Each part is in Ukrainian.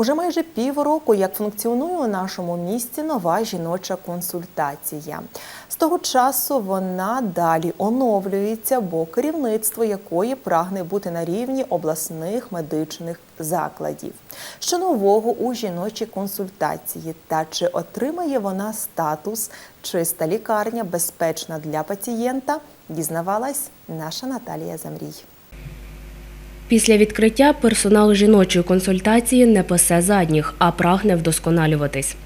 Уже майже півроку, як функціонує у нашому місті нова жіноча консультація. З того часу вона далі оновлюється, бо керівництво якої прагне бути на рівні обласних медичних закладів. Що нового у жіночій консультації та чи отримає вона статус чиста лікарня, безпечна для пацієнта, дізнавалась наша Наталія Замрій. Після відкриття персонал жіночої консультації не пасе задніх, а прагне вдосконалюватись.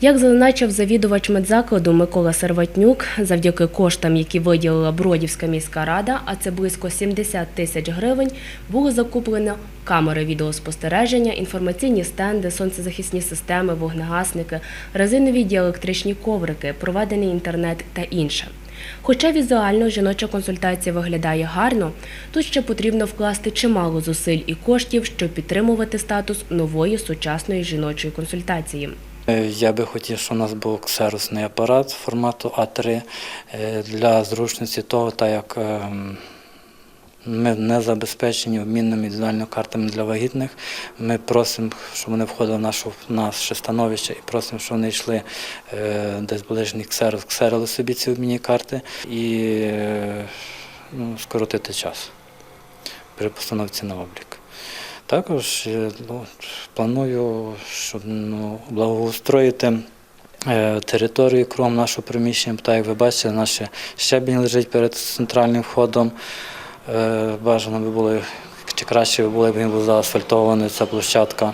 Як зазначив завідувач медзакладу Микола Серватнюк, завдяки коштам, які виділила Бродівська міська рада, а це близько 70 тисяч гривень, було закуплено камери відеоспостереження, інформаційні стенди, сонцезахисні системи, вогнегасники, резинові діелектричні коврики, проведений інтернет та інше. Хоча візуально жіноча консультація виглядає гарно, тут ще потрібно вкласти чимало зусиль і коштів, щоб підтримувати статус нової сучасної жіночої консультації. Е, Я би хотів, щоб у нас був ксерусний апарат формату А3 е, для зручності того, так як ем, ми не забезпечені обмінними індивідуальними картами для вагітних. Ми просимо, щоб вони входили в нашу- наше становище і просимо, щоб вони йшли е, десь ближній ксерус, ксерили собі ці обмінні карти і е, ну, скоротити час при постановці на облік. Також е, ну, планую, щоб ну, благоустроїти е, територію кругом нашого приміщення. Так як ви бачите, наш щебінь лежить перед центральним входом. Е, Бажано би було, чи краще би було, якби він був заасфальтований, ця площадка.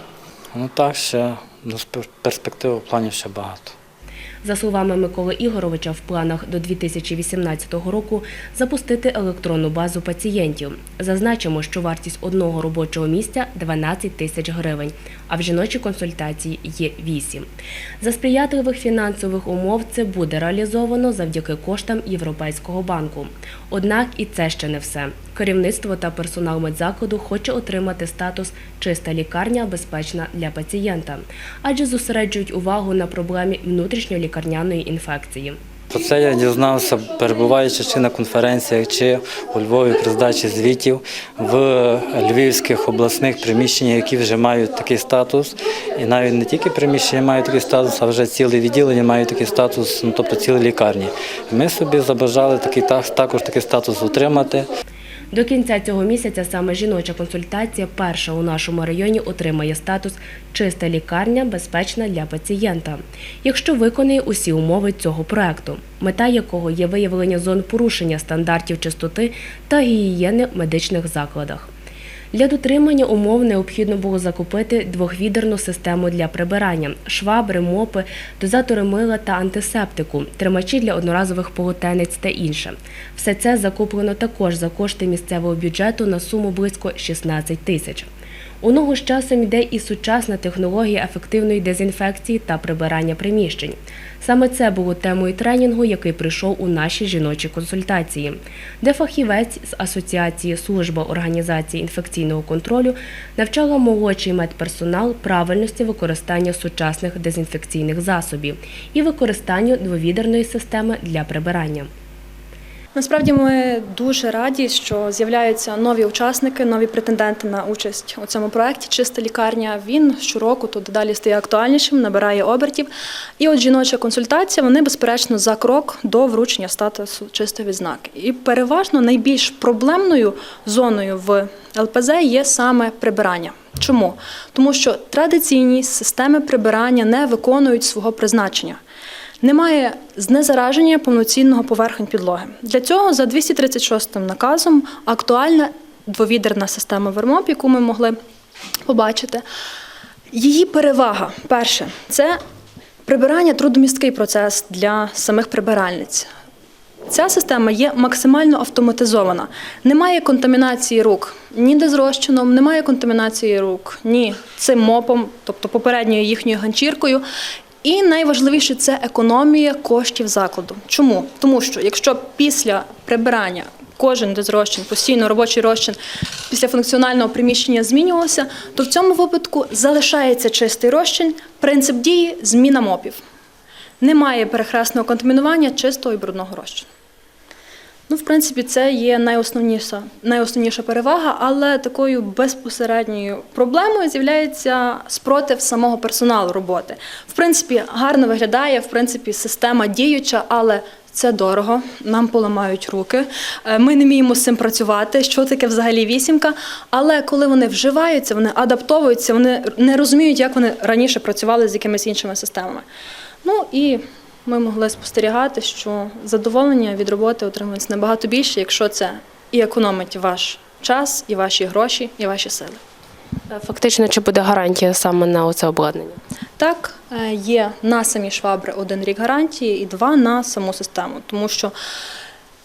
Ну так, ще ну, перспектив в плані ще багато. За словами Миколи Ігоровича, в планах до 2018 року запустити електронну базу пацієнтів. Зазначимо, що вартість одного робочого місця 12 тисяч гривень, а в жіночій консультації є 8. За сприятливих фінансових умов це буде реалізовано завдяки коштам Європейського банку. Однак і це ще не все. Керівництво та персонал медзакладу хоче отримати статус чиста лікарня безпечна для пацієнта, адже зосереджують увагу на проблемі внутрішньолікарняної інфекції. Про це я дізнався, перебуваючи чи на конференціях, чи у Львові при здачі звітів в львівських обласних приміщеннях, які вже мають такий статус. І навіть не тільки приміщення мають такий статус, а вже ціле відділення мають такий статус, ну тобто цілі лікарні. Ми собі забажали такий також такий статус отримати. До кінця цього місяця саме жіноча консультація перша у нашому районі отримає статус чиста лікарня, безпечна для пацієнта, якщо виконує усі умови цього проекту, мета якого є виявлення зон порушення стандартів чистоти та гігієни в медичних закладах. Для дотримання умов необхідно було закупити двохвідерну систему для прибирання, швабри, мопи, дозатори мила та антисептику, тримачі для одноразових полотенець та інше. Все це закуплено також за кошти місцевого бюджету на суму близько 16 тисяч. У ногу з часом йде і сучасна технологія ефективної дезінфекції та прибирання приміщень. Саме це було темою тренінгу, який прийшов у наші жіночі консультації, де фахівець з Асоціації служба організації інфекційного контролю навчала молодший медперсонал правильності використання сучасних дезінфекційних засобів і використанню двовідерної системи для прибирання. Насправді ми дуже раді, що з'являються нові учасники, нові претенденти на участь у цьому проєкті Чиста лікарня. Він щороку тут дедалі стає актуальнішим, набирає обертів. І от жіноча консультація, вони безперечно за крок до вручення статусу чистої відзнаки. І переважно найбільш проблемною зоною в ЛПЗ є саме прибирання. Чому? Тому що традиційні системи прибирання не виконують свого призначення. Немає знезараження повноцінного поверхень підлоги. Для цього за 236 наказом актуальна двовідерна система Вермоп, яку ми могли побачити. Її перевага перше це прибирання трудомісткий процес для самих прибиральниць. Ця система є максимально автоматизована. Немає контамінації рук ні дезрозчином, немає контамінації рук ні цим мопом, тобто попередньою їхньою ганчіркою. І найважливіше це економія коштів закладу. Чому? Тому що якщо після прибирання кожен дезрозчин, постійно робочий розчин після функціонального приміщення змінювався, то в цьому випадку залишається чистий розчин, принцип дії зміна мопів. Немає перехресного контамінування чистого і брудного розчину. Ну, в принципі, це є найосновніша, найосновніша перевага, але такою безпосередньою проблемою з'являється спротив самого персоналу роботи. В принципі, гарно виглядає, в принципі, система діюча, але це дорого, нам поламають руки. Е, Ми не вміємо з цим працювати. Що таке взагалі вісімка? Але коли вони вживаються, вони адаптовуються, вони не розуміють, як вони раніше працювали з якимись іншими системами. Ну і ми могли спостерігати, що задоволення від роботи отримується набагато більше, якщо це і економить ваш час, і ваші гроші, і ваші сили. Е, Фактично, чи буде гарантія саме на оце обладнання? Так, е, є на самі швабри один рік гарантії і два на саму систему, тому що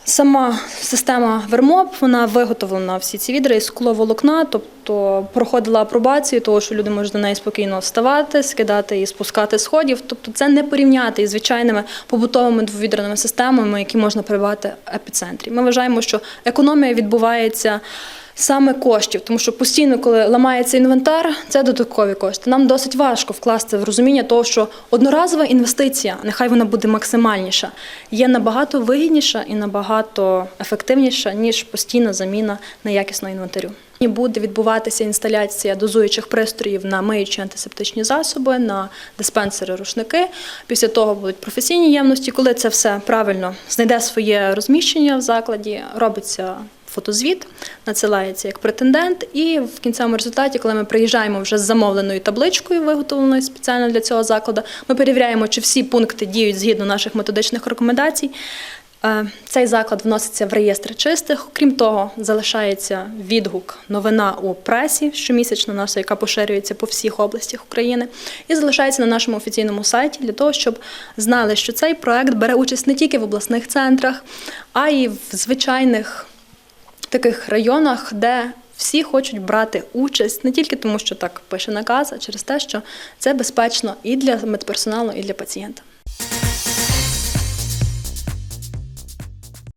сама система Вермоп вона виготовлена всі ці відра із скловолокна, тобто проходила апробацію, того що люди можуть до неї спокійно вставати, скидати і спускати сходів. Тобто це не порівняти із звичайними побутовими двовідряними системами, які можна придбати в епіцентрі. Ми вважаємо, що економія відбувається. Саме коштів, тому що постійно, коли ламається інвентар, це додаткові кошти. Нам досить важко вкласти в розуміння того, що одноразова інвестиція, нехай вона буде максимальніша, є набагато вигідніша і набагато ефективніша, ніж постійна заміна неякісного інвентарю. І буде відбуватися інсталяція дозуючих пристроїв на миючі антисептичні засоби, на диспенсери, рушники. Після того будуть професійні ємності. Коли це все правильно знайде своє розміщення в закладі, робиться фотозвіт, надсилається як претендент, і в кінцевому результаті, коли ми приїжджаємо вже з замовленою табличкою, виготовленою спеціально для цього закладу, ми перевіряємо, чи всі пункти діють згідно наших методичних рекомендацій. Е, Цей заклад вноситься в реєстр чистих. Крім того, залишається відгук, новина у пресі щомісячно наша, яка поширюється по всіх областях України, і залишається на нашому офіційному сайті для того, щоб знали, що цей проект бере участь не тільки в обласних центрах, а й в звичайних таких районах, де всі хочуть брати участь не тільки тому, що так пише наказ, а через те, що це безпечно і для медперсоналу, і для пацієнта.